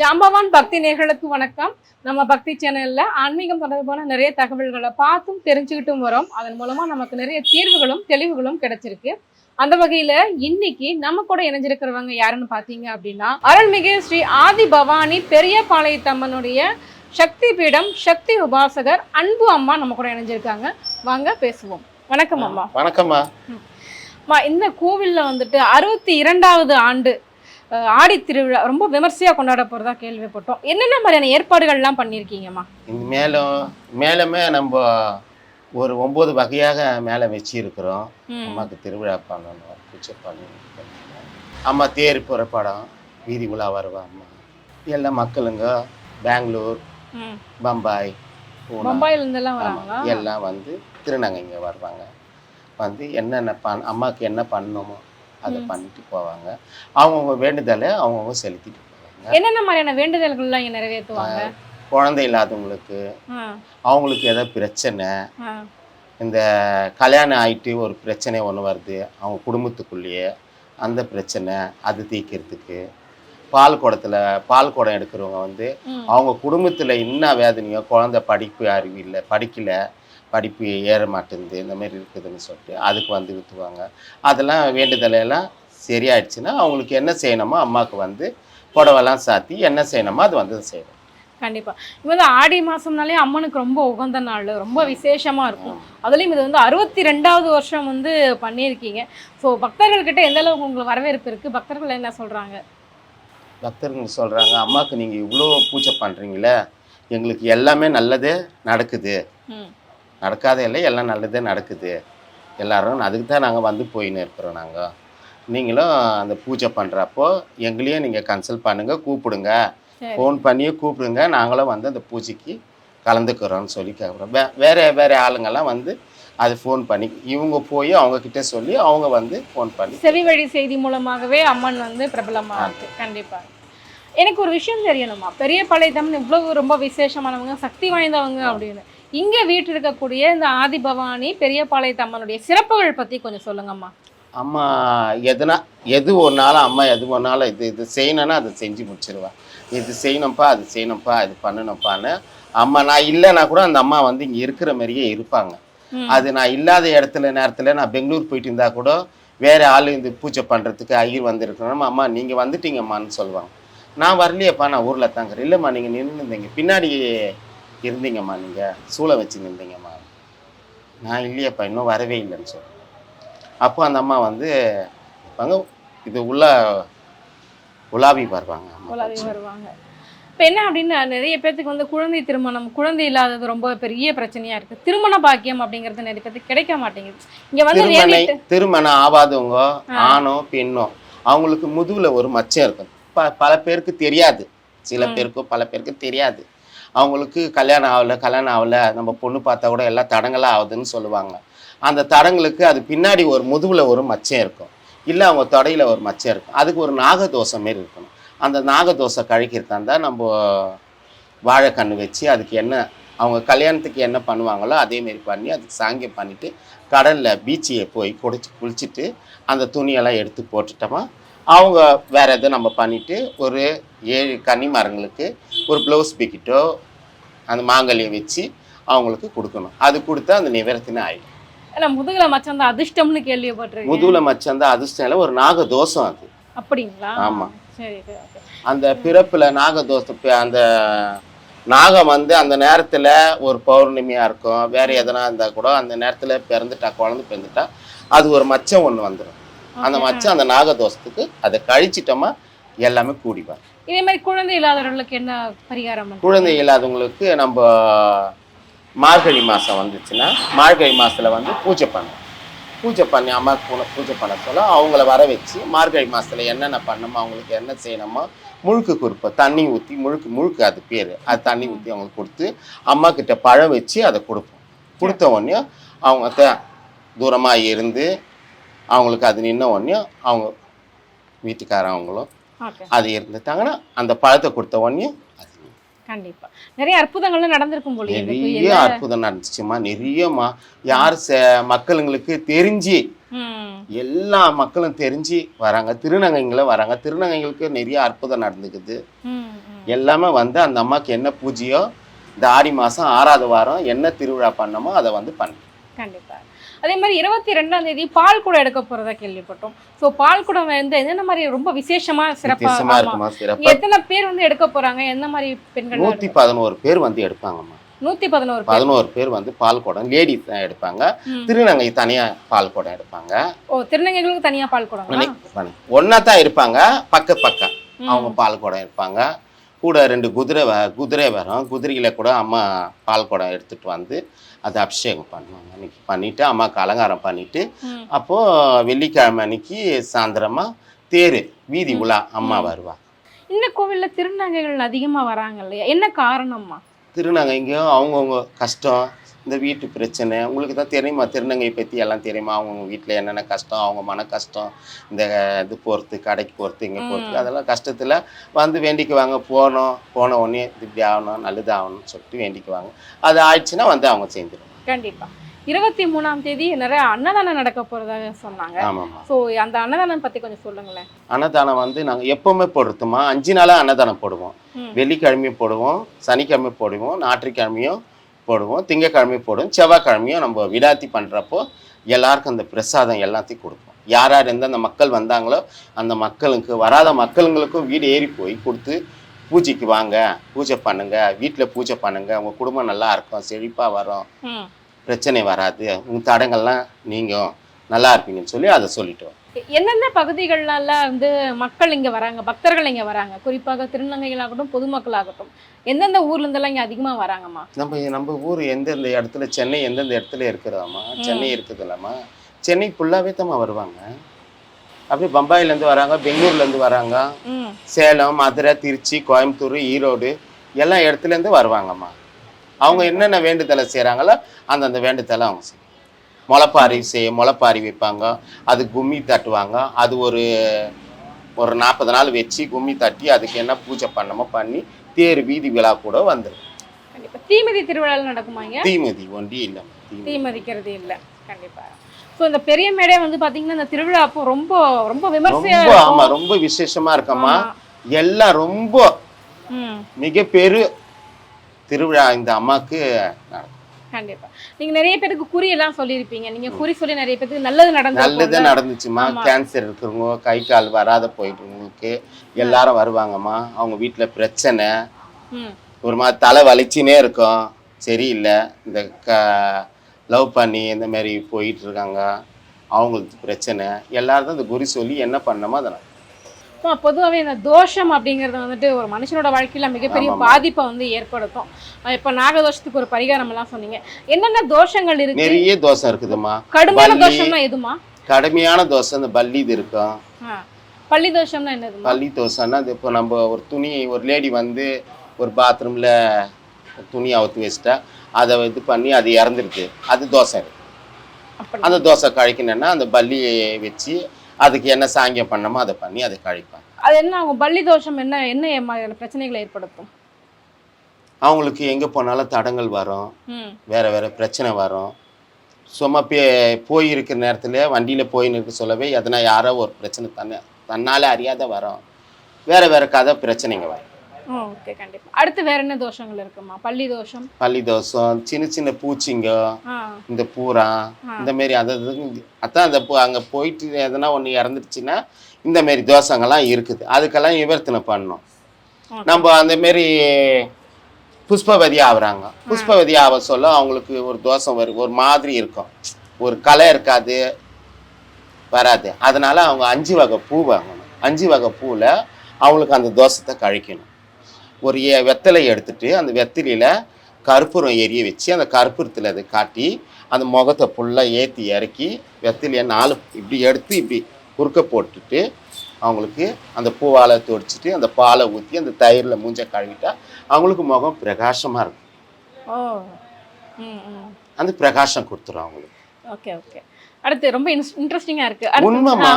ஜாம்பவான் பக்தி நேர்களுக்கு வணக்கம். நம்ம பக்தி சேனல்ல ஆன்மீகம் தொடர்பான நிறைய தகவல்களை பார்த்தும் தெரிஞ்சுக்கிட்டும் வரோம். அதன் மூலமா நமக்கு நிறைய தீர்வுகளும் தெளிவுகளும் கிடைச்சிருக்கு. அந்த வகையில இன்னைக்கு நம்ம கூட இணைஞ்சிருக்கிறவங்க யாருன்னு பாத்தீங்க அப்படின்னா அருள்மிகு ஸ்ரீ ஆதி பவானி பெரிய பாளையத்தம்மனுடைய சக்தி பீடம் சக்தி உபாசகர் அன்பு அம்மா நம்ம கூட இணைஞ்சிருக்காங்க. வாங்க பேசுவோம். வணக்கம் அம்மா. வணக்கம்மா. அம்மா இந்த கோவில்ல வந்துட்டு அறுபத்தி இரண்டாவது ஆண்டு ஆடி திருவிழா ரொம்ப விமர்சையா கொண்டாட போறதா கேள்விப்பட்டோம். என்னென்ன மாதிரியான ஏற்பாடுகள்லாம் பண்ணியிருக்கீங்கம்மா? மேலும் மேலுமே நம்ம ஒரு ஒம்பது வகையாக மேலே வச்சிருக்கிறோம். அம்மாவுக்கு திருவிழா பண்ணணும் பூஜை பண்ணணும். அம்மா தேர் புறப்படம் வீதி உலா வருவா அம்மா. எல்லா மக்களுங்க பெங்களூர். பம்பாய் எல்லாம் வந்து திருநங்கைங்க வருவாங்க. வந்து என்னென்ன பண் அம்மாவுக்கு என்ன பண்ணணுமோ அதை. பண்ணிட்டு போவாங்க. அவங்கவுங்க வேண்டுதலை அவங்கவுங்க செலுத்திட்டு போவாங்க. என்னென்ன மாதிரியான வேண்டுதல்கள்லாம் இங்க நிறைவேற்றுவாங்க? குழந்தை இல்லாதவங்களுக்கு அவங்களுக்கு ஏதாவது பிரச்சனை இந்த கல்யாணம் ஆயிட்டு ஒரு பிரச்சனை ஒன்று வருது அவங்க குடும்பத்துக்குள்ளேயே அந்த பிரச்சனை அது தீர்க்கிறதுக்கு பால் குடத்துல பால் குடம் எடுக்கிறவங்க வந்து. அவங்க குடும்பத்தில் என்ன வேதனையோ குழந்தை படிப்பு அறிவு இல்லை படிக்கல படிப்பு ஏற மாட்டேங்குது இந்த மாதிரி இருக்குதுன்னு சொல்லிட்டு அதுக்கு வந்து விற்றுவாங்க அதெல்லாம் வேண்டுதலையெல்லாம் சரியாயிடுச்சுன்னா அவங்களுக்கு என்ன செய்யணுமோ அம்மாவுக்கு வந்து புடவெல்லாம் சாத்தி என்ன செய்யணுமோ அது வந்து செய்யணும். கண்டிப்பா. இது வந்து ஆடி மாசம்னாலே அம்மனுக்கு ரொம்ப உகந்த நாள் ரொம்ப விசேஷமா இருக்கும். அதுலயும் இது வந்து அறுபத்தி ரெண்டாவது வருஷம் வந்து பண்ணியிருக்கீங்க. ஸோ பக்தர்கள் கிட்ட எந்த அளவுக்கு உங்களுக்கு வரவேற்பு இருக்கு? பக்தர்கள் என்ன சொல்றாங்க? பக்தர்கள் சொல்கிறாங்க அம்மாவுக்கு நீங்கள் இவ்வளோ பூஜை பண்ணுறீங்களே எங்களுக்கு எல்லாமே நல்லதே நடக்குது. ம். நடக்காத இல்லை எல்லாம் நல்லதே நடக்குது. எல்லாரும் அதுக்கு தான் நாங்கள் வந்து போயின்னு இருக்கிறோம் நாங்கள் நீங்களும் அந்த பூஜை பண்ணுறப்போ எங்களையும் நீங்கள் கன்சல்ட் பண்ணுங்கள் கூப்பிடுங்க. ஃபோன் பண்ணியே கூப்பிடுங்க. நாங்களும் வந்து அந்த பூஜைக்கு கலந்துக்கிறோம்னு சொல்லி கேட்குறோம் வே வேறு வேறு ஆளுங்கெல்லாம் வந்து அது ஃபோன் பண்ணி இவங்க போய் அவங்க கிட்ட சொல்லி அவங்க வந்து ஃபோன் பண்ணி செவி வழி செய்தி மூலமாகவே அம்மன் வந்து பிரபலமா இருக்கு கண்டிப்பா. எனக்கு ஒரு விஷயம் தெரியணுமா? பெரிய பாளையத்தம்மன் இவ்வளவு ரொம்ப விசேஷமானவங்க சக்தி வாய்ந்தவங்க அப்படின்னு. இங்க வீட்டு இருக்கக்கூடிய இந்த ஆதி பவானி பெரிய பாளையத்தம்மனுடைய சிறப்புகள் பத்தி கொஞ்சம் சொல்லுங்கம்மா. அம்மா எதுனா எது ஒன்றாலும் அம்மா எது ஒன்றாலும் இது இது செய்யணும்னா அதை செஞ்சு முடிச்சிருவா. இது செய்யணும்ப்பா அது செய்யணும்ப்பா இது பண்ணணும்ப்பான்னு அம்மா நான் இல்லைன்னா கூட அந்த அம்மா வந்து இங்கே இருக்கிற மாதிரியே இருப்பாங்க. அது நான் இல்லாத இடத்துல நேரத்தில் நான் பெங்களூர் போயிட்டு இருந்தா கூட வேற ஆள் இந்த பூஜை பண்ணுறதுக்கு ஐயர் வந்திருக்கணும் அம்மா நீங்கள் வந்துட்டீங்கம்மான்னு சொல்லுவாங்க. நான் வரலையேப்பா நான் ஊரில் தாங்கிறேன். இல்லைம்மா நீங்கள் நின்று இருந்தீங்க. பின்னாடி இருந்தீங்கம்மா நீங்கள் சூளை வச்சு நின்றீங்கம்மா. நான் இல்லையேப்பா இன்னும் வரவே இல்லைன்னு சொல்லுவேன் அப்போ அந்த அம்மா வந்து வாங்க இது உள்ள உலாவி வருவாங்க. உலாவி வருவாங்க. இப்போ என்ன அப்படின்னா நிறைய பேர்த்துக்கு வந்து குழந்தை திருமணம் குழந்தை இல்லாதது ரொம்ப பெரிய பிரச்சனையா இருக்கு. திருமண பாக்கியம் அப்படிங்கிறது நிறைய பேர்த்துக்கு கிடைக்க மாட்டேங்குது. இங்க வந்து திருமணம் ஆகாதவங்க ஆணோ பெண்ணோ அவங்களுக்கு முதுகுல ஒரு மச்சம் இருக்கும். ப பல பேருக்கு தெரியாது. சில ம். பேருக்கு பல பேருக்கு தெரியாது. அவங்களுக்கு கல்யாணம் ஆகல கல்யாணம் ஆகல நம்ம பொண்ணு பார்த்தா கூட எல்லாம் தடங்களாக ஆகுதுன்னு சொல்லுவாங்க. அந்த தடங்களுக்கு அது பின்னாடி ஒரு முதுவில் ஒரு மச்சம் இருக்கும். இல்லை அவங்க தொடையில் ஒரு மச்சம் இருக்கும். அதுக்கு ஒரு நாகதோஷம் மாரி இருக்கணும். அந்த நாகதோஷம் கழிக்கிறதா இருந்தால் நம்ம வாழைக்கண்ணு வச்சு அதுக்கு என்ன அவங்க கல்யாணத்துக்கு என்ன பண்ணுவாங்களோ அதேமாரி பண்ணி அதுக்கு சாங்கியம் பண்ணிவிட்டு கடலில் பீச்சியை போய் குடிச்சு குளிச்சுட்டு அந்த துணியெல்லாம் எடுத்து போட்டுட்டோமா அவங்க வேறு எதுவும் நம்ம பண்ணிவிட்டு ஒரு ஏழு கன்னி மரங்களுக்கு ஒரு ப்ளவுஸ் பிக்கிட்டோ அந்த மாங்கல்யம் வச்சு அவங்களுக்கு கொடுக்கணும் அது கொடுத்தா அந்த நிவர்த்தினு ஆயிடும் ஏன்னா முதுகுல மச்சம் தான் அதிர்ஷ்டம்னு கேள்விப்பட்டிருக்கேன் முதுகுல மச்சம் தான் அதிர்ஷ்டம் இல்லை ஒரு நாகதோஷம் அது அப்படிங்களா ஆமா. சரி. அந்த பிறப்புல நாகதோஷம் பி- அந்த நாகம் வந்து அந்த நேரத்துல ஒரு பௌர்ணமியா இருக்கும் வேற எதனா இருந்தா கூட அந்த நேரத்துல பிறந்துட்டா குழந்தை பிறந்துட்டா அது ஒரு மச்சம் ஒண்ணு வந்துடும் அந்த. மச்சம் அந்த நாகதோஷத்துக்கு அதை கழிச்சிட்டோமா எல்லாமே கூடிப்பாங்க இதே மாதிரி குழந்தை இல்லாதவர்களுக்கு என்ன பரிகாரம்? குழந்தை இல்லாதவங்களுக்கு நம்ம மார்கழி மாசம் வந்துச்சுன்னா மார்கழி மாசத்துல வந்து பூஜை பண்ணணும் பூஜை பண்ணி அம்மா பூ- பூஜை பண்ண சொல்ல அவங்கள வர வச்சு மார்கழி மாசத்துல என்னென்ன பண்ணணுமோ அவங்களுக்கு என்ன செய்யணுமோ முழுக்கு கொடுப்போம் தண்ணி ஊற்றி முழுக்கு முழுக்கு அது பேர் அது தண்ணி ஊற்றி அவங்களுக்கு கொடுத்து அம்மா கிட்ட பழம் வச்சு அதை கொடுப்போம் கொடுத்த உடனே அவங்க த- தூரமா இருந்து அவங்களுக்கு அது நின்ன உடனே அவங்க வீட்டுக்காரவங்களும். அது இருந்துட்டாங்கன்னா அந்த பழத்தை கொடுத்த உடனே கண்டிப்பா. நிறைய அற்புதங்கள்லாம் நடந்திருக்கும் போல நிறைய அற்புதம் நடந்துச்சுமா நிறையமா யார் மக்களுங்களுக்கு தெரிஞ்சு எல்லா மக்களும் தெரிஞ்சு வராங்க. திருநங்கைங்களும் வராங்க. திருநங்கைகளுக்கு நிறைய அற்புதம் நடந்துக்குது. எல்லாமே வந்து அந்த அம்மாவுக்கு என்ன பூஜையோ இந்த ஆடி மாதம் ஆறாவது வாரம் என்ன திருவிழா பண்ணமோ அதை வந்து பண்ணு. கண்டிப்பா. அதே மாதிரி இருபத்தி ரெண்டாம் தேதி பால் குடம் எடுக்க போறதா கேள்விப்பட்டோம். சோ பால் குடம் வந்து என்னென்ன மாதிரி ரொம்ப விசேஷமா சிறப்பாக எத்தனை பேர் வந்து எடுக்க போறாங்க? எந்த மாதிரி பெண்கள் நூற்றி பதினோரு பேர் வந்து எடுப்பாங்கம்மா. நூத்தி பதினோரு பதினோரு பேர் வந்து பால் குடம் லேடிஸ் தான் எடுப்பாங்க. திருநங்கை தனியாக பால் குடம் எடுப்பாங்க. ஓ திருநங்கைகளுக்கு தனியா பால் குடம் ஒன்றா தான் இருப்பாங்க. பக்க பக்கம் அவங்க பால் குடம் எடுப்பாங்க. கூட ரெண்டு குதிரை வ குதிரை வரும். குதிரையில் கூட அம்மா பால் குடம் எடுத்துட்டு வந்து அதை அபிஷேகம் பண்ணுவாங்க. அன்னைக்கு பண்ணிட்டு அம்மாவுக்கு அலங்காரம் பண்ணிட்டு ம். அப்போது வெள்ளிக்கிழமை அன்னைக்கு சாயந்தரமா தேர் வீதி உலா அம்மா வருவா. இந்த கோவில்ல திருநங்கைகள் அதிகமா வராங்க இல்லையா? என்ன காரணம்மா? திருநங்கைங்க அவங்கவுங்க கஷ்டம் இந்த வீட்டு பிரச்சனை உங்களுக்கு தான் தெரியுமா? திருநங்கை பற்றி எல்லாம் தெரியுமா? அவங்கவுங்க வீட்டில் என்னென்ன கஷ்டம்? அவங்க மன கஷ்டம் இந்த இது போகிறது கடைக்கு போகிறது இங்கே போகிறது அதெல்லாம் கஷ்டத்தில் வந்து வேண்டிக்குவாங்க. போனோம் போன உடனே இது இப்படி ஆகணும் நல்லது ஆகணும்னு சொல்லிட்டு வேண்டிக்குவாங்க. அது ஆயிடுச்சுன்னா வந்து அவங்க செஞ்சிருவாங்க கண்டிப்பா. இருபத்தி மூணாம் தேதி நிறைய அன்னதானம் நடக்க போறதாக சொன்னாங்க. சோ அந்த அன்னதானம் பத்தி கொஞ்சம் சொல்லுங்களேன். அன்னதானம் வந்து நாங்கள் எப்போவுமே போடுறோமா அஞ்சு நாளாக அன்னதானம் போடுவோம். வெள்ளிக்கிழமையும் போடுவோம் சனிக்கிழமை போடுவோம் ஞாயிற்றுக்கிழமையும் போடுவோம் திங்கக்கிழமையும் போடுவோம் செவ்வாய்க்கிழமையும் நம்ம விடாத்தி பண்ணுறப்போ எல்லாருக்கும் அந்த பிரசாதம் எல்லாத்தையும் கொடுப்போம் யார் யார் எந்தெந்த மக்கள் வந்தாங்களோ அந்த மக்களுக்கு வராத மக்களுங்களுக்கும் வீடு ஏறி போய் கொடுத்து பூஜைக்கு வாங்க பூஜை பண்ணுங்க வீட்டில் பூஜை பண்ணுங்க உங்கள் குடும்பம் நல்லா இருக்கும் செழிப்பாக வரும். பிரச்சனை வராது உங்கள் தடங்கள்லாம் நீங்கள் நல்லா இருப்பீங்கன்னு சொல்லி அதை சொல்லிட்டு எந்தெந்த பகுதிகள்ல வந்து மக்கள் இங்க வராங்க பக்தர்கள் இங்க வராங்க? குறிப்பாக திருநங்கைகளாகட்டும் பொதுமக்களாகட்டும். எந்தெந்த ஊர்ல இருந்தெல்லாம் இங்க அதிகமா வராங்கம்மா? நம்ம நம்ம ஊர் எந்தெந்த இடத்துல சென்னை எந்தெந்த இடத்துல இருக்கிறதாம்மா சென்னை இருக்குதுல்லம்மா? சென்னை ஃபுல்லாகவே தான் வருவாங்க. அப்படியே பம்பாயிலேருந்து வராங்க பெங்களூர்லேருந்து வராங்க. சேலம் மதுரை திருச்சி கோயம்புத்தூர் ஈரோடு எல்லா இடத்துலேருந்து வருவாங்கம்மா. அவங்க என்னென்ன வேண்டுதலை செய்கிறாங்களோ அந்தந்த வேண்டுதலை அவங்க செய்யும் முளைப்பாரி செய்ய முளைப்பாரி வைப்பாங்க. அது கும்மி தட்டுவாங்க. அது ஒரு ஒரு நாற்பது நாள் வச்சு கும்மி தட்டி அதுக்கு என்ன பூஜை பண்ணமோ பண்ணி தேர் வீதி விழா கூட வந்துடும் கண்டிப்பா. தீமிதி திருவிழா நடக்குமா இங்க? தீமதி ஒண்டி இல்லை. தீமதி. தீமதிக்கிறது இல்ல. கண்டிப்பா. சோ இந்த பெரிய மேடை வந்து பாத்தீங்கன்னா இந்த திருவிழா அப்போ ரொம்ப ரொம்ப விமர்சையா ரொம்ப ஆமா இருக்கும் ரொம்ப விசேஷமா இருக்கம்மா. எல்லாம் ரொம்ப மிக பெரு திருவிழா இந்த அம்மாக்கு நடக்கும். கண்டிப்பா. நீங்க நிறைய பேருக்கு குறி எல்லாம் சொல்லியிருப்பீங்க. நீங்க குறி சொல்லி நிறைய பேருக்கு நல்லது நல்லதே நடந்தது நடந்துச்சுமா. கேன்சர் இருக்கிறவங்க கை கால் வராத போயிட்டவங்களுக்கு எல்லாரும் வருவாங்கம்மா. அவங்க வீட்டுல பிரச்சனை. ஒரு மாதிரி தலை வலிச்சுனே இருக்கும். சரியில்லை. இந்த க லவ் பண்ணி இந்த மாதிரி போயிட்டு இருக்காங்க. அவங்களுக்கு பிரச்சனை. எல்லாரும் இந்த குறி சொல்லி என்ன பண்ணமோ அதை பொதுவாவே இந்த தோஷம் அப்படிங்கறது வந்துட்டு ஒரு மனுஷனோட வாழ்க்கையில மிகப்பெரிய. பாதிப்பை வந்து ஏற்படுத்தும். இப்ப நாகதோஷத்துக்கு ஒரு பரிகாரம் எல்லாம் சொன்னீங்க. என்னென்ன தோஷங்கள் இருக்கு? நிறைய தோசை இருக்குதுமா கடுமையான. தோஷம்னா எதுமா கடுமையான தோசை இந்த பல்லி இது இருக்கும். பள்ளி தோஷம்னா என்னதுமா பள்ளி தோசைன்னா அது இப்போ நம்ம ஒரு துணி ஒரு லேடி வந்து ஒரு பாத்ரூமில் துணி அவுத்து வச்சுட்டா அதை இது பண்ணி அது இறந்துருது. அது தோசை. அந்த தோசை கழிக்கணுன்னா அந்த பல்லியை வச்சு அதுக்கு என்ன சாங்கியம் பண்ணமோ அதை பண்ணி அதை கழிப்பாங்க. அது என்ன அவங்க பள்ளி தோஷம் என்ன என்ன மாதிரியான பிரச்சனைகளை ஏற்படுத்தும்? அவங்களுக்கு எங்கே போனாலும் தடங்கள் வரும். வேற வேற பிரச்சனை வரும். சும்மா பே போய் இருக்கிற நேரத்தில் வண்டியில் போய் நிற்க சொல்லவே எதனா யாரோ ஒரு பிரச்சனை தன்னை தன்னாலே அறியாத வரும். வேற வேற கதை பிரச்சனைங்க வரும். ஓகே கண்டிப்பா. அடுத்து வேற என்ன தோஷங்கள் இருக்குமா? பள்ளி தோஷம்? பள்ளி தோசம் சின்ன சின்ன பூச்சிங்க இந்த பூரா. இந்த மாரி அது அது- அதான் அந்த அங்க போயிட்டு எதனா ஒன்று இறந்துருச்சுன்னா இந்த மாரி தோசங்கள்லாம் இருக்குது. அதுக்கெல்லாம் நிவர்த்தனை பண்ணணும். Okay. நம்ம அந்த மாரி புஷ்பவதி ஆகுறாங்க புஷ்பவதி ஆக சொல்ல அவங்களுக்கு ஒரு தோசம் வரும் ஒரு மாதிரி இருக்கும். ஒரு கலை இருக்காது வராது. அதனால அவங்க அஞ்சு வகை பூ வாங்கணும். அஞ்சு வகை பூவில் அவங்களுக்கு அந்த தோசத்தை கழிக்கணும். ஒரு ஏ- வெத்தலை எடுத்துட்டு அந்த வெத்திலையில கற்பூரம் எரிய வச்சு அந்த கற்பூரத்தில் அதை காட்டி அந்த முகத்தை ஃபுல்லாக ஏற்றி இறக்கி வெத்திலையை நாலு இப்படி எடுத்து இப்படி குறுக்க போட்டுட்டு அவங்களுக்கு அந்த பூவாலை துடைச்சிட்டு அந்த பாலை ஊற்றி அந்த தயிரில் மூஞ்ச கழுவிட்டா அவங்களுக்கு முகம் பிரகாசமாக இருக்கும். அந்த பிரகாசம் கொடுத்துரும் அவங்களுக்கு. Okay okay. அடுத்து ரொம்ப இன்ட்ரெஸ்டிங்கா இருக்கு. உண்மைமா?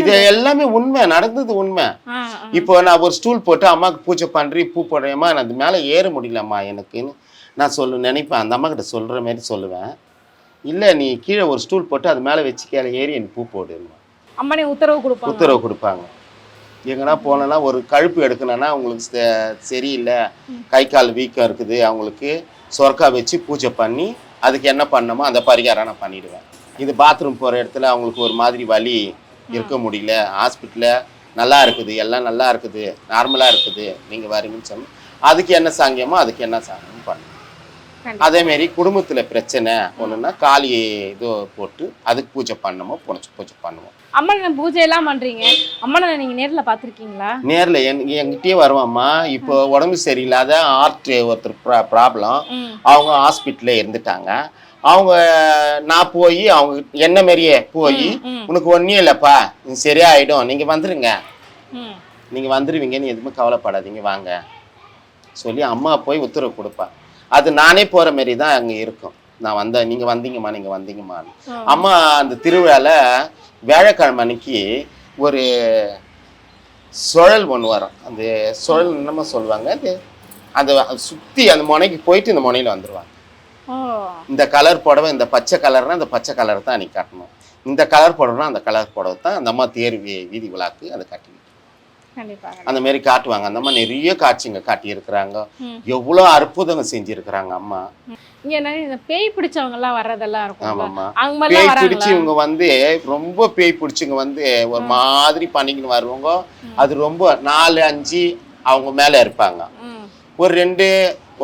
இது எல்லாமே உண்மை நடந்தது உண்மை. இப்போ நான் ஒரு ஸ்டூல் போட்டு அம்மாவுக்கு பூஜை பண்ணுறி பூ போடுறேம்மா நான் அது மேலே ஏற முடியலம்மா எனக்குன்னு நான் சொல்லு நினைப்பேன். அந்த அம்மா கிட்ட சொல்கிற மாதிரி சொல்லுவேன். இல்லை நீ கீழே ஒரு ஸ்டூல் போட்டு அது மேலே வச்சு கீழே ஏறி எனக்கு பூ போடுமா அம்மனே உத்தரவு கொடுப்பாங்க. உத்தரவு கொடுப்பாங்க. எங்கன்னா போனோன்னா ஒரு கழுப்பு எடுக்கணும்னா அவங்களுக்கு சரியில்லை. கை கால் வீக்கம் இருக்குது. அவங்களுக்கு சொர்க்கா வச்சு பூஜை பண்ணி அதுக்கு என்ன பண்ணணுமோ அந்த பரிகாரம் நான் பண்ணிடுவேன். இது பாத்ரூம் போகிற இடத்துல அவங்களுக்கு ஒரு மாதிரி வலி இருக்க முடியல. ஹாஸ்பிட்டலில் நல்லா இருக்குது. எல்லாம் நல்லா இருக்குது. நார்மலாக இருக்குது. நீங்கள் வரீங்கன்னு சொன்னால் அதுக்கு என்ன சாங்கியமோ அதுக்கு என்ன சாங்கியம் கண்டிப்பா. அதேமாரி குடும்பத்தில் பிரச்சனை ஒன்றுன்னா காளி இது போட்டு அதுக்கு பூஜை பண்ணணுமோ பூஜை பூஜை பண்ணுவோம் அம்மன் பூஜை எல்லாம் பண்றீங்க? அம்மனை நீங்க நேர்ல பாத்திருக்கீங்களா நேரில். என் என்கிட்டயே வருவாம்மா. இப்போ உடம்பு சரியில்லாத ஆர்ட் ஒருத்தர் ப்ராப்ளம் அவங்க ஹாஸ்பிட்டலில் இருந்துட்டாங்க. அவங்க நான் போய் அவங்க என்ன மாரியே போய் உனக்கு ஒன்றும் இல்லைப்பா. இது சரியாயிடும். நீங்கள் வந்துருங்க. ம். நீங்கள் வந்துடுவீங்கன்னு எதுவுமே கவலைப்படாதீங்க வாங்க. சொல்லி அம்மா போய் உத்தரவு கொடுப்பா. அது நானே போகிற மாரி தான் அங்கே இருக்கும். நான் வந்தேன் நீங்கள் வந்தீங்கம்மா நீங்கள் வந்தீங்கம்மான்னு. ஆ. அம்மா அந்த திருவிழாவில் வியாழக்கிழமை அன்னைக்கு ஒரு சுழல் ஒன்று வரும். அந்த சுழல் என்னமோ சொல்லுவாங்க அது அந்த சுற்றி அந்த முனைக்கு போயிட்டு இந்த முனையில் வந்துடுவாங்க இந்த கலர் புடவை இந்த பச்சை கலர்னா இந்த பச்சை கலர் தான் அன்னைக்கு கட்டணும். இந்த கலர் புடவைனா அந்த கலர் புடவை தான் அந்த அம்மா தேர் வீதி விழாக்கு அதை கட்டி அந்த மாதிரி காட்டுவாங்க. அந்த அம்மா நிறைய காட்சிங்க காட்டியிருக்கிறாங்க. எவ்வளோ அற்புதங்க செஞ்சிருக்கிறாங்க அம்மா. பேய் பிடிச்சவங்க எல்லாம் வர்றதெல்லாம் இருக்கும் பேய் வராங்களா? பிடிச்சி இவங்க வந்து ரொம்ப பேய் பிடிச்சிங்க வந்து ஒரு மாதிரி பண்ணிக்கின்னு வருவாங்க. அது ரொம்ப நாலு அஞ்சு அவங்க மேலே இருப்பாங்க. ஒரு ரெண்டு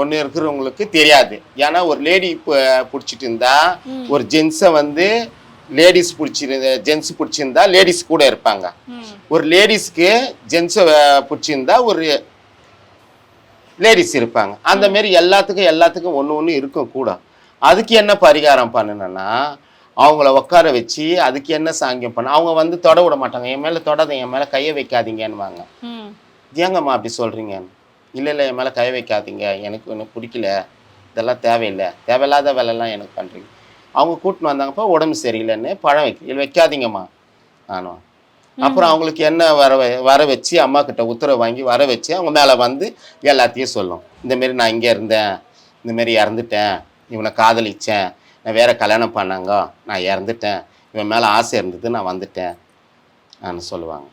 ஒன்று இருக்கிறவங்களுக்கு தெரியாது. ஏன்னா ஒரு லேடி பிடிச்சிட்டு இருந்தா. ஒரு ஜென்ஸை வந்து லேடிஸ் பிடிச்சிருந்த ஜென்ஸ் பிடிச்சிருந்தா லேடிஸ் கூட இருப்பாங்க. ஒரு லேடிஸ்க்கு ஜென்ஸை பிடிச்சிருந்தா ஒரு லேடிஸ் இருப்பாங்க. அந்த மாதிரி எல்லாத்துக்கும் எல்லாத்துக்கும் ஒன்று ஒன்று இருக்கும் கூட. அதுக்கு என்ன பரிகாரம் பண்ணணும்னா அவங்கள உட்கார வச்சு அதுக்கு என்ன சாங்கியம் பண்ண அவங்க வந்து தொட விட மாட்டாங்க. என் மேலே தொடாத என் மேலே கையை வைக்காதீங்கன்னுவாங்க. ஏங்கம்மா அப்படி சொல்கிறீங்க இல்லை இல்லை என் மேலே கை வைக்காதீங்க. எனக்கு ஒன்றும் பிடிக்கல. இதெல்லாம் தேவையில்லை. தேவையில்லாத வேலைலாம் எனக்கு பண்ணுறீங்க அவங்க கூட்டின்னு வந்தாங்கப்பா உடம்பு சரியில்லைன்னு பழம் வைக்க வைக்காதீங்கம்மா ஆனும் அப்புறம் அவங்களுக்கு என்ன வர வர வச்சு அம்மா கிட்ட உத்தரவு வாங்கி வர வச்சு அவங்க மேலே வந்து எல்லாத்தையும் சொல்லும். இந்தமாரி நான் இங்கே இருந்தேன். இந்தமாரி இறந்துட்டேன். இவனை காதலிச்சேன். நான் வேற கல்யாணம் பண்ணாங்க. நான் இறந்துட்டேன். இவன் மேலே ஆசை இருந்தது நான் வந்துட்டேன். நான் சொல்லுவாங்க.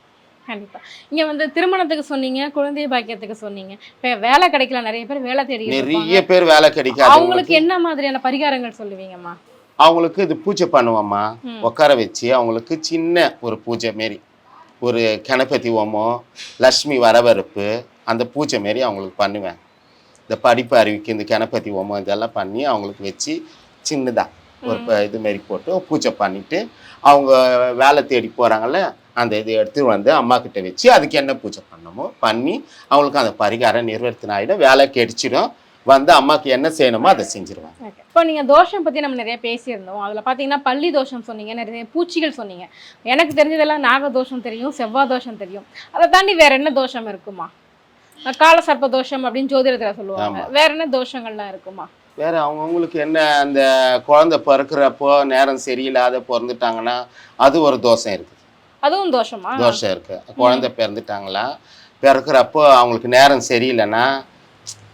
கண்டிப்பா. இங்க வந்து திருமணத்துக்கு சொன்னீங்க குழந்தை பாக்கியத்துக்கு சொன்னீங்க. இப்ப வேலை கிடைக்கல நிறைய பேர் வேலை தேடி நிறைய பேர் வேலை கிடைக்காது அவங்களுக்கு என்ன மாதிரியான பரிகாரங்கள் சொல்லுவீங்கம்மா? அவங்களுக்கு இது பூஜை பண்ணுவோம்மா. உட்கார வச்சு அவங்களுக்கு சின்ன ஒரு பூஜை மாரி. ஒரு கணபதி ஹோமம் லக்ஷ்மி வரவறுப்பு அந்த பூஜை மாரி அவங்களுக்கு பண்ணுவேன். இந்த படிப்பு அறிவிக்கு இந்த கணபதி ஹோமம் இதெல்லாம் பண்ணி அவங்களுக்கு வச்சு சின்னதாக ஒரு இது மாரி போட்டு பூஜை பண்ணிட்டு அவங்க வேலை தேடி போகிறாங்கல்ல அந்த இது எடுத்து வந்து அம்மா கிட்ட வச்சு அதுக்கு என்ன பூஜை பண்ணணுமோ பண்ணி அவங்களுக்கு அந்த பரிகாரம் ஆகிடும் வேலை கிடைச்சிடும். வந்து அம்மாக்கு என்ன செய்யணுமோ அதை செஞ்சிருவாங்க. இப்போ நீங்க தோஷம் பத்தி நம்ம நிறைய பேசியிருந்தோம். அதுல பாத்தீங்கன்னா பள்ளி தோஷம் சொன்னீங்க நிறைய பூச்சிகள் சொன்னீங்க. எனக்கு தெரிஞ்சதெல்லாம் நாக தோஷம் தெரியும் செவ்வாய் தோஷம் தெரியும். அதை தாண்டி வேற என்ன தோஷம் இருக்குமா? கால சர்ப்ப தோஷம் அப்படின்னு ஜோதிடத்துல சொல்லுவாங்க. வேற என்ன தோஷங்கள்லாம் இருக்குமா? வேற அவங்கவுங்களுக்கு என்ன அந்த குழந்தை பிறக்கிறப்போ நேரம் சரியில்லாத பிறந்துட்டாங்கன்னா அது ஒரு தோஷம் இருக்குது. அதுவும் தோஷமா? தோஷம் இருக்கு. குழந்தை பிறந்துட்டாங்களா? பிறக்கிறப்போ அவங்களுக்கு நேரம் சரியில்லைன்னா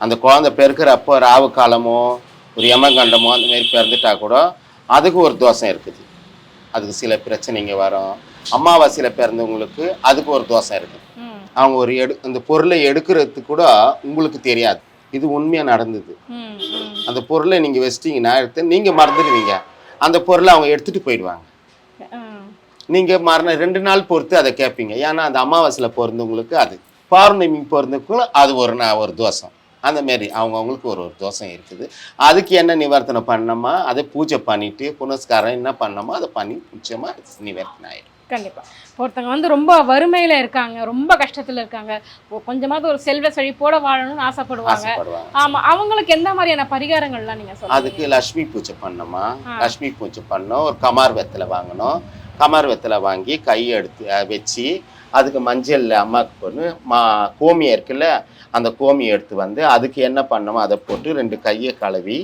அந்த குழந்தை பிறக்கிறப்போ ராவு காலமோ ஒரு யமகண்டமோ அந்த மாதிரி பிறந்துட்டா கூட அதுக்கு ஒரு தோஷம் இருக்குது. அதுக்கு சில பிரச்சனைங்க வரும். அமாவாசையில் பிறந்தவங்களுக்கு அதுக்கு ஒரு தோஷம் இருக்குது அவங்க ஒரு எடு அந்த பொருளை எடுக்கிறது கூட உங்களுக்கு தெரியாது. இது உண்மையாக நடந்தது. அந்த பொருளை நீங்கள் வச்சிட்டிங்கன்னா எடுத்து நீங்கள் மறந்துடுவீங்க. அந்த பொருளை அவங்க எடுத்துகிட்டு போயிடுவாங்க. நீங்கள் மரண ரெண்டு நாள் பொறுத்து அதை கேட்பீங்க. ஏன்னா அந்த அமாவாசையில் பிறந்தவங்களுக்கு அது. பௌர்ணமி பிறந்தவங்களுக்கும் அது ஒரு நா ஒரு தோஷம். அந்த மாரி அவங்கவுங்களுக்கு ஒரு ஒரு தோஷம் இருக்குது. அதுக்கு என்ன நிவர்த்தனை பண்ணோமா அதை பூஜை பண்ணிட்டு புனஸ்காரம் என்ன பண்ணோமோ அதை பண்ணி நிச்சயமாக நிவர்த்தனை ஆயிடும் கண்டிப்பா. ஒருத்தவங்க வந்து ரொம்ப வறுமையில இருக்காங்க ரொம்ப கஷ்டத்துல இருக்காங்க. கொஞ்சமாவது ஒரு செல்வ செழிப்போட வாழணும்னு ஆசைப்படுவாங்க. ஆசைப்படுவாங்க. ஆமா அவங்களுக்கு எந்த மாதிரியான பரிகாரங்கள்லாம் நீங்க சொல்லுங்க. அதுக்கு லக்ஷ்மி பூஜை பண்ணோமா. லக்ஷ்மி பூஜை பண்ணோம் ஒரு கமார் வெத்தலை வாங்கணும். கமர் வெத்தலை வாங்கி கையை எடுத்து வச்சு அதுக்கு மஞ்சளில் அம்மாவுக்கு பொண்ணு மா கோமியம் இருக்குல்ல அந்த கோமியம் எடுத்து வந்து அதுக்கு என்ன பண்ணோமோ அதை போட்டு ரெண்டு கையை கழுவி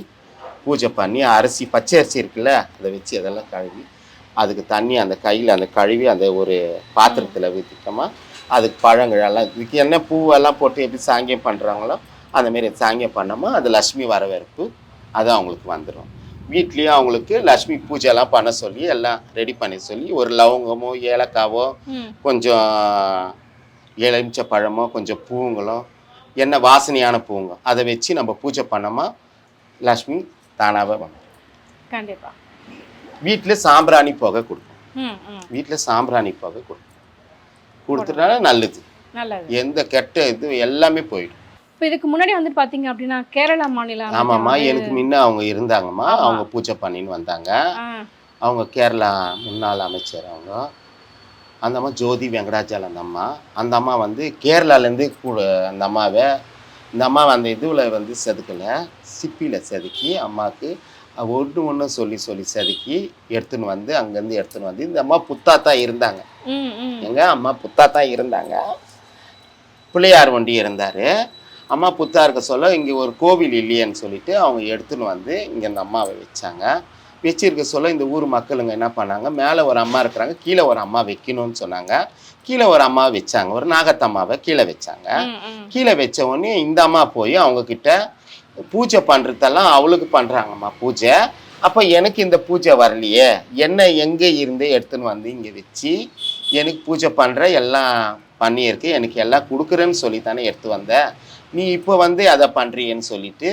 பூஜை பண்ணி அரிசி பச்சை அரிசி இருக்குல்ல அதை வச்சு அதெல்லாம் கழுவி அதுக்கு தண்ணி அந்த கையில் அந்த கழுவி அந்த ஒரு பாத்திரத்தில் ஊற்றிட்டோமா அதுக்கு பழங்களெல்லாம் இதுக்கு என்ன பூவெல்லாம் போட்டு எப்படி சாங்கியம் பண்ணுறாங்களோ அந்த மாரி சாங்கியம் பண்ணோமா அது லக்ஷ்மி வரவேற்பு அது அவங்களுக்கு வந்துடும் வீட்லேயும் அவங்களுக்கு லக்ஷ்மி பூஜைலாம் பண்ண சொல்லி எல்லாம் ரெடி பண்ணி சொல்லி ஒரு லவங்கமோ ஏலக்காவோ கொஞ்சம் எலுமிச்சை பழமோ கொஞ்சம் பூங்களும் என்ன வாசனையான பூங்க அதை வச்சு நம்ம பூஜை பண்ணோமா லக்ஷ்மி தானாகவே வரும். கண்டிப்பா. வீட்டில் சாம்பிராணி புகை கொடுக்கும். வீட்டில் சாம்பிராணி புகை கொடுக்கும். கொடுத்துட்டாலே நல்லது. நல்லது. எந்த கெட்ட இது எல்லாமே போயிடும். இப்போ இதுக்கு முன்னாடி வந்துட்டு பாத்தீங்க அப்படின்னா கேரளா மாநிலம் ஆமாம்மா எனக்கு முன்ன அவங்க இருந்தாங்கம்மா. அவங்க பூஜை பண்ணின்னு வந்தாங்க அவங்க கேரளா முன்னாள் அமைச்சர் அவங்க. அந்த அம்மா ஜோதி வெங்கடாச்சலம் அந்த அம்மா. அந்த அம்மா வந்து கேரளாலேருந்து கூட அந்த அம்மாவை இந்த அம்மா அந்த இதுவில் வந்து செதுக்கலை. சிப்பியில் செதுக்கி அம்மாவுக்கு ஒன்று ஒன்று சொல்லி சொல்லி செதுக்கி எடுத்துன்னு வந்து அங்கேருந்து எடுத்துன்னு வந்து இந்த அம்மா புத்தாத்தா இருந்தாங்க. ம் ம். எங்க அம்மா புத்தாத்தா இருந்தாங்க. பிள்ளையார் வண்டி இருந்தார். அம்மா புத்தா இருக்க சொல்ல இங்கே ஒரு கோவில் இல்லையேன்னு சொல்லிட்டு அவங்க எடுத்துன்னு வந்து இங்கே இந்த அம்மாவை வச்சாங்க. வச்சிருக்க சொல்ல இந்த ஊர் மக்களுங்க என்ன பண்ணாங்க? மேலே ஒரு அம்மா இருக்கிறாங்க கீழே ஒரு அம்மா வைக்கணும்னு சொன்னாங்க. கீழே ஒரு அம்மா வச்சாங்க ஒரு நாகத்தம்மாவை கீழே வச்சாங்க. கீழே வச்ச உடனே இந்த அம்மா போய் அவங்க கிட்ட பூஜை பண்ணுறதெல்லாம் அவளுக்கு பண்ணுறாங்கம்மா பூஜை. அப்போ எனக்கு இந்த பூஜை வரலையே என்ன எங்கே இருந்து எடுத்துன்னு வந்து இங்கே வச்சு எனக்கு பூஜை பண்ணுற எல்லாம் பண்ணியிருக்கு எனக்கு எல்லாம் கொடுக்குறேன்னு சொல்லி தானே எடுத்து வந்த. நீ இப்போ வந்து அதை பண்ணுறியன்னு சொல்லிட்டு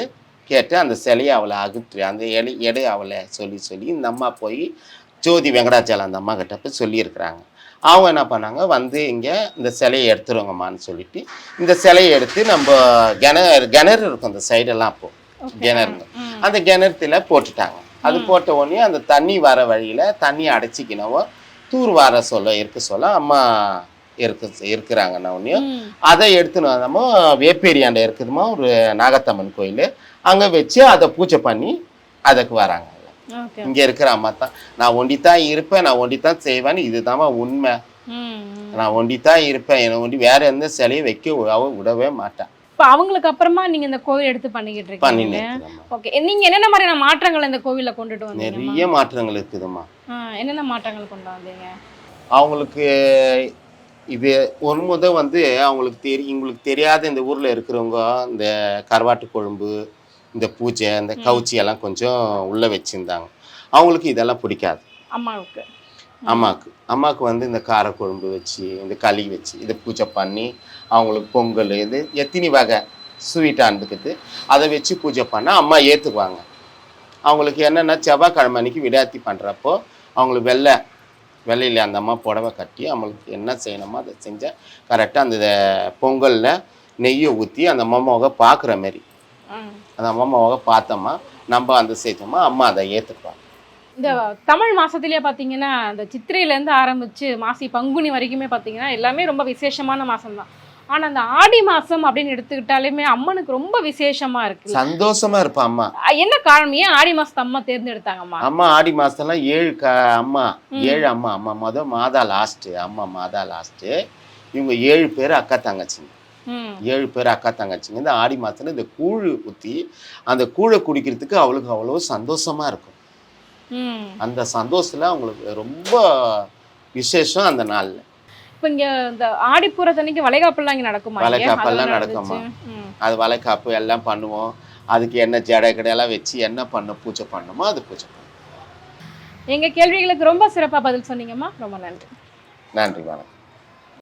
கேட்டு அந்த சிலையை அவளை அகற்று அந்த எடை எடை அவளை சொல்லி சொல்லி இந்த அம்மா போய் ஜோதி வெங்கடாச்சலம் அந்த அம்மா கிட்ட போய் சொல்லியிருக்கிறாங்க. அவங்க என்ன பண்ணாங்க? வந்து இங்கே இந்த சிலையை எடுத்துருவோங்கம்மான்னு சொல்லிட்டு இந்த சிலையை எடுத்து நம்ம கிணறு கிணறு இருக்கும் அந்த சைடெல்லாம் அப்போ ம். அந்த கிணத்துல போட்டுட்டாங்க. அது போட்ட உடனே அந்த தண்ணி வர வழியில் தண்ணி அடைச்சிக்கினவோ தூர் வர சொல்ல இருக்க சொல்ல அம்மா இருக்கு இருக்கிறாங்கண்ணா உடனே ம். அதை எடுத்துன்னு வந்தோமோ வேப்பேரியாண்ட இருக்குதுமா ஒரு நாகத்தம்மன் கோயில். அங்கே வச்சு அதை பூஜை பண்ணி அதுக்கு வராங்க. இங்கே இருக்கிற அம்மா தான். நான் ஒண்டி தான் இருப்பேன் நான் ஒண்டி தான் செய்வேன்னு இதுதாம்மா உண்மை. நான் ஒண்டி தான் இருப்பேன் என்னை ஒண்டி வேற எந்த சிலையும் வைக்க விடவே மாட்டேன் இப்போ அவங்களுக்கு அப்புறமா நீங்க இந்த கோவில் எடுத்து பண்ணிக்கிட்டு இருக்கீங்க. ஓகே. நீங்க என்னென்ன மாதிரியான மாற்றங்கள் இந்த கோவில்ல கொண்டுட்டு வந்தீங்க நிறைய மாற்றங்கள் இருக்குதும்மா. என்னென்ன மாற்றங்கள் கொண்டு வந்தீங்க? அவங்களுக்கு இது ஒரு முத வந்து அவங்களுக்கு தெரி உங்களுக்கு தெரியாத இந்த ஊரில் இருக்கிறவங்க இந்த கருவாட்டு குழம்பு இந்த பூஜை இந்த கவுச்சி எல்லாம் கொஞ்சம் உள்ளே வச்சுருந்தாங்க. அவங்களுக்கு இதெல்லாம் பிடிக்காது. அம்மாவுக்கு. அம்மாவுக்கு அம்மாவுக்கு வந்து இந்த காரக்குழம்பு வச்சு இந்த களி வச்சு இதை பூஜை பண்ணி அவங்களுக்கு பொங்கல் இது எத்தனை வகை ஸ்வீட்டாக அதை வச்சு பூஜை பண்ணால் அம்மா ஏற்றுக்குவாங்க அவங்களுக்கு என்னென்னா செவ்வாய்க்கிழமை அன்னைக்கு விடாத்தி பண்ணுறப்போ அவங்களுக்கு வெள்ளை வெள்ளையில் அந்த அம்மா புடவை கட்டி அவங்களுக்கு என்ன செய்யணுமோ அதை செஞ்சால் கரெக்டாக அந்த பொங்கலில் நெய்யை ஊற்றி அந்த அம்மாவை பார்க்குற மாரி. அந்த அம்மாவை பார்த்தோமா நம்ம அந்த செஞ்சோமா அம்மா அதை ஏற்றுக்குவாங்க இந்த தமிழ் மாசத்திலேயே பாத்தீங்கன்னா இந்த சித்திரையில இருந்து ஆரம்பிச்சு மாசி பங்குனி வரைக்குமே பாத்தீங்கன்னா எல்லாமே ரொம்ப விசேஷமான மாசம் தான் ஆனா அந்த ஆடி மாசம் அப்படின்னு எடுத்துக்கிட்டாலுமே அம்மனுக்கு ரொம்ப விசேஷமா இருக்கு. சந்தோஷமா இருப்பா அம்மா. என்ன காரணம்? ஏன் ஆடி மாசத்தை அம்மா தேர்ந்தெடுத்தாங்கம்மா? அம்மா ஆடி மாசம்லாம் ஏழு க அம்மா ஏழு அம்மா அம்மா மொதல் மாதா லாஸ்ட்டு அம்மா மாதா லாஸ்ட்டு இவங்க ஏழு பேர் அக்கா தங்கச்சிங்க. ஏழு பேர் அக்கா தங்கச்சிங்க. இந்த ஆடி மாதத்துல இந்த கூழ் ஊற்றி அந்த கூழை குடிக்கிறதுக்கு அவளுக்கு அவ்வளோ சந்தோஷமா இருக்கும். அந்த சந்தோஷத்துல அவங்களுக்கு ரொம்ப விசேஷம் அந்த நாள்ல. இப்போ இங்க இந்த ஆடிப்பூரத்தன்னைக்கு வளைகாப்பெல்லாம் இங்க நடக்குமா? வளைகாப்பெல்லாம் நடக்குமா? அது வளைக்காப்பு எல்லாம் பண்ணுவோம். அதுக்கு என்ன ஜடை கிடையெல்லாம் வச்சு என்ன பண்ண பூஜை பண்ணணுமோ அது பூஜை பண்ணுவோம். எங்க கேள்விகளுக்கு ரொம்ப சிறப்பா பதில் சொன்னீங்கம்மா. ரொம்ப நன்றி. நன்றி வணக்கம்.